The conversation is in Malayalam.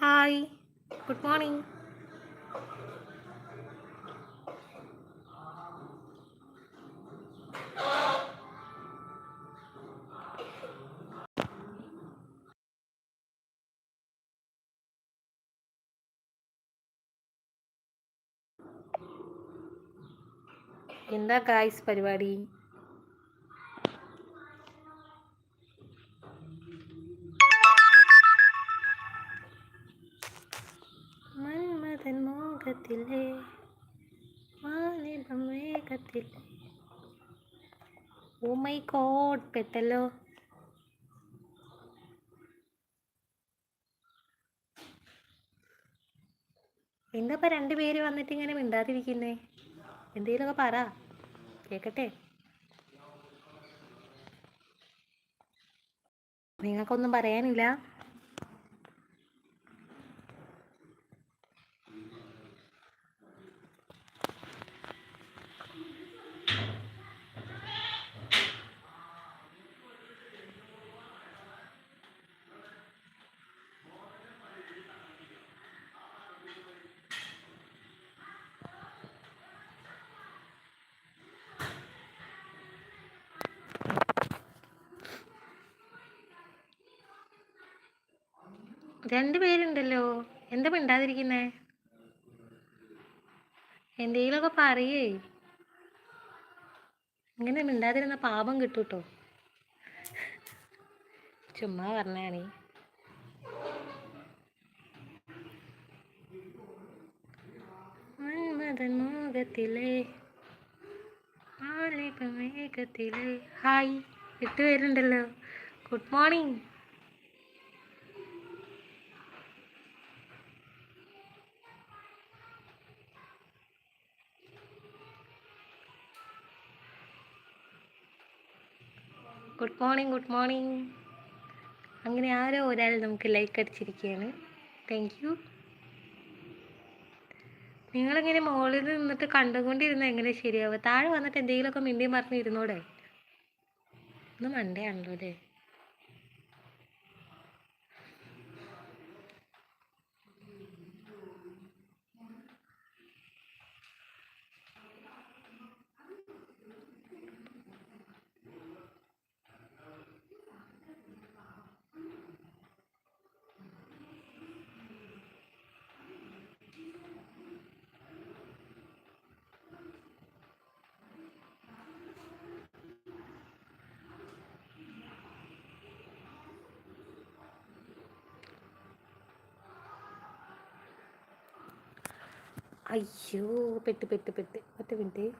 ഹായ്. Good morning. എന്താ ഗായ്സ് പരിപാടി? മോഹത്തിലെ വാലിബം വേഗത്തിലെ ഓ മൈ ഗോഡ് പെട്ടല്ലോ. എന്താ രണ്ട് രണ്ടുപേര് വന്നിട്ട് ഇങ്ങനെ മിണ്ടാതിരിക്കുന്നേ? എന്തെങ്കിലുമൊക്കെ പറ. കേക്കട്ടെ. നിങ്ങൾക്കൊന്നും പറയാനില്ല. രണ്ടുപേരുണ്ടല്ലോ എന്താ മിണ്ടാതിരിക്കുന്നേ? എന്തെങ്കിലുമൊക്കെ പറയേ. ഇങ്ങനെ മിണ്ടാതിരുന്ന പാപം കിട്ടൂട്ടോ. ചുമ്മാ പറഞ്ഞാണേ. ഹായ് എട്ട് പേരുണ്ടല്ലോ. Good morning. Good morning good morning അങ്ങനെ ആരോ ഒരാൾ നമുക്ക് ലൈക്ക് അടിച്ചിരിക്കുകയാണ്. താങ്ക് യു നിങ്ങളിങ്ങനെ മുകളിൽ നിന്നിട്ട് കണ്ടുകൊണ്ടിരുന്ന എങ്ങനെ ശരിയാവുക താഴെ വന്നിട്ട് എന്തെങ്കിലുമൊക്കെ മിണ്ടിയും പറഞ്ഞ് ഇന്ന് മൺഡേ ആണല്ലോ അല്ലേ? అయ్యో పెట్టి పెట్టి పెట్టి. పట్టి వింటే